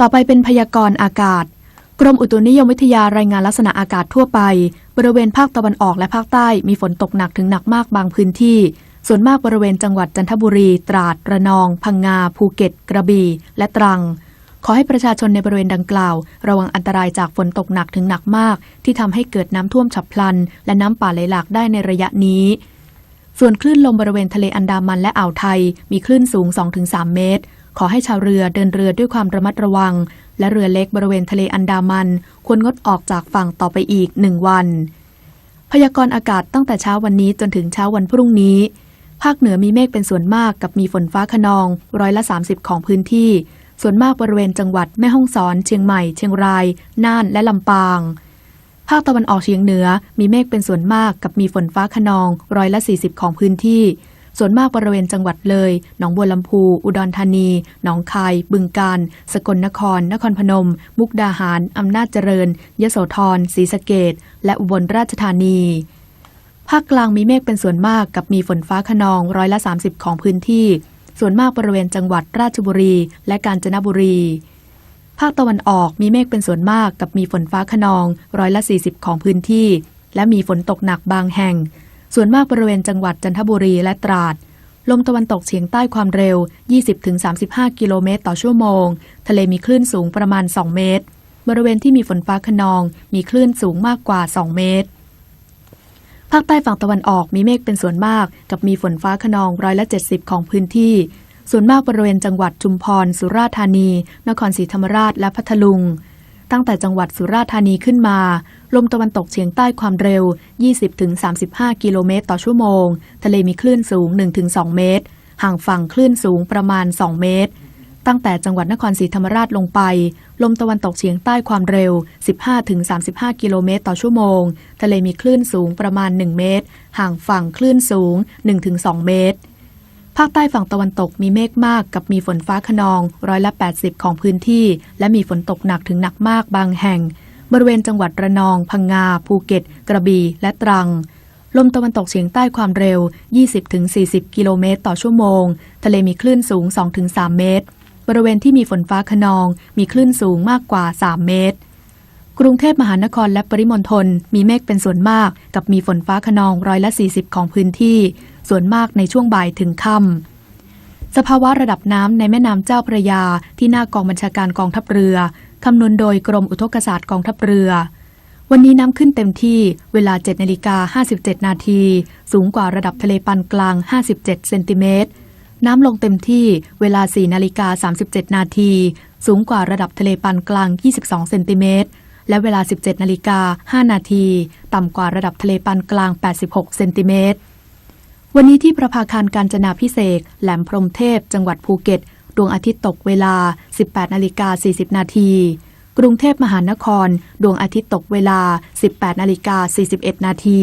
ต่อไปเป็นพยากรณ์อากาศ กรมอุตุนิยมวิทยารายงานลักษณะอากาศทั่วไป บริเวณภาคตะวันออกและภาคใต้มีฝนตกหนักถึงหนักมากบางพื้นที่ ส่วนมากบริเวณจังหวัดจันทบุรี ตราด ระนอง พังงา ภูเก็ต กระบี่ และตรัง ขอให้ประชาชนในบริเวณดังกล่าว ระวังอันตรายจากฝนตกหนักถึงหนักมาก ที่ทำให้เกิดน้ำท่วมฉับพลัน และน้ำป่าไหลหลากได้ในระยะนี้ส่วนคลื่นลมบริเวณทะเลอันดามันและอ่าวไทย มีคลื่นสูง 2-3 เมตร ขอให้ชาวเรือเดินเรือด้วยความระมัดระวัง และเรือเล็กบริเวณทะเลอันดามัน ควรงดออกจากฝั่งต่อไปอีกหนึ่งวัน พยากรณ์อากาศตั้งแต่เช้าวันนี้จนถึงเช้าวันพรุ่งนี้ ภาคเหนือมีเมฆเป็นส่วนมากกับมีฝนฟ้าขนองร้อยละ 30 ของพื้นที่ ส่วนมากบริเวณจังหวัดแม่ฮ่องสอน เชียงใหม่ เชียงราย น่านและลำปาง ภาคตะวันออกเฉียงเหนือมีเมฆเป็นส่วนมากกับมีฝนฟ้าขนองร้อยละ 40 ของพื้นที่ ส่วนมากบริเวณจังหวัดเลย หนองบัวลำพู อุดรธานี หนองคาย บึงกาฬ สกลนคร นครพนม มุกดาหาร อำนาจเจริญ ยโสธร ศรีสะเกดและอุบลราชธานีภาคกลางมีเมฆเป็นส่วนมากกับมีฝนฟ้าขนองร้อยละ 30 ของพื้นที่ ส่วนมากบริเวณจังหวัดราชบุรี และกาญจนบุรี ภาคตะวันออกมีเมฆเป็นส่วนมากกับมีฝนฟ้าขนองร้อยละ 40 ของพื้นที่ และมีฝนตกหนักบางแห่ง ส่วนมากบริเวณจังหวัดจันทบุรีและตราด ลมตะวันตกเฉียงใต้ความเร็ว 20-35 กิโลเมตรต่อชั่วโมง ทะเลมีคลื่นสูงประมาณ 2 เมตร บริเวณที่มีฝนฟ้าขนองมีคลื่นสูงมากกว่า 2 เมตร ภาคใต้ฝั่งตะวันออกมีเมฆเป็นส่วนมาก กับมีฝนฟ้าขนองร้อยละ 70 ของพื้นที่ ส่วนมากบริเวณจังหวัดชุมพร สุราษฎร์ธานี นครศรีธรรมราช และพัทลุง ตั้งแต่จังหวัดสุราษฎร์ธานีขึ้นมา ลมตะวันตกเฉียงใต้ความเร็ว 20-35 กิโลเมตรต่อชั่วโมง ทะเลมีคลื่นสูง 1-2 เมตร ห่างฝั่งคลื่นสูงประมาณ 2 เมตร ตั้งแต่จังหวัดนครศรีธรรมราชลงไป ลมตะวันตกเฉียงใต้ความเร็ว 15-35 กิโลเมตรต่อชั่วโมง ทะเลมีคลื่นสูงประมาณ 1 เมตร ห่างฝั่งคลื่นสูง 1-2 เมตร ภาคใต้ฝั่งตะวันตกมีเมฆมากกับมีฝนฟ้าขนองร้อยละ 80 ของพื้นที่ และมีฝนตกหนักถึงหนักมากบางแห่ง บริเวณจังหวัดระนอง พังงา ภูเก็ต กระบี่ และตรัง ลมตะวันตกเฉียงใต้ความเร็ว 20-40 กิโลเมตรต่อชั่วโมง ทะเลมีคลื่นสูง 2-3 เมตร บริเวณที่มีฝนฟ้าขนอง มีคลื่นสูงมากกว่า 3 เมตร กรุงเทพมหานครและปริมณฑลมีเมฆเป็นส่วนมาก กับมีฝนฟ้าขนองร้อยละ 40 ของพื้นที่ ส่วนมากในช่วงบ่ายถึงค่ำสภาวะระดับน้ำในแม่น้ำเจ้าพระยา ที่หน้ากองบัญชาการกองทัพเรือคำนวณโดยกรมอุทกศาสตร์กองทัพเรือ วันนี้น้ำขึ้นเต็มที่เวลา 7นาฬิกา57 นาทีสูงกว่าระดับทะเลปานกลาง 57 เซนติเมตรน้ำลงเต็มที่เวลา4นาฬิกา37 นาทีสูงกว่าระดับทะเลปานกลาง 22 เซนติเมตร และเวลา 17 นาฬิกา 5 นาที ต่ำกว่าระดับทะเลปานกลาง 86 เซนติเมตร วันนี้ที่ประภาคารการจนาพิเศษแหลมพรมเทพ จังหวัดภูเก็ต ดวงอาทิตย์ตกเวลา 18 นาฬิกา 40 นาทีกรุงเทพมหานคร ดวงอาทิตย์ตกเวลา 18 นาฬิกา 41 นาที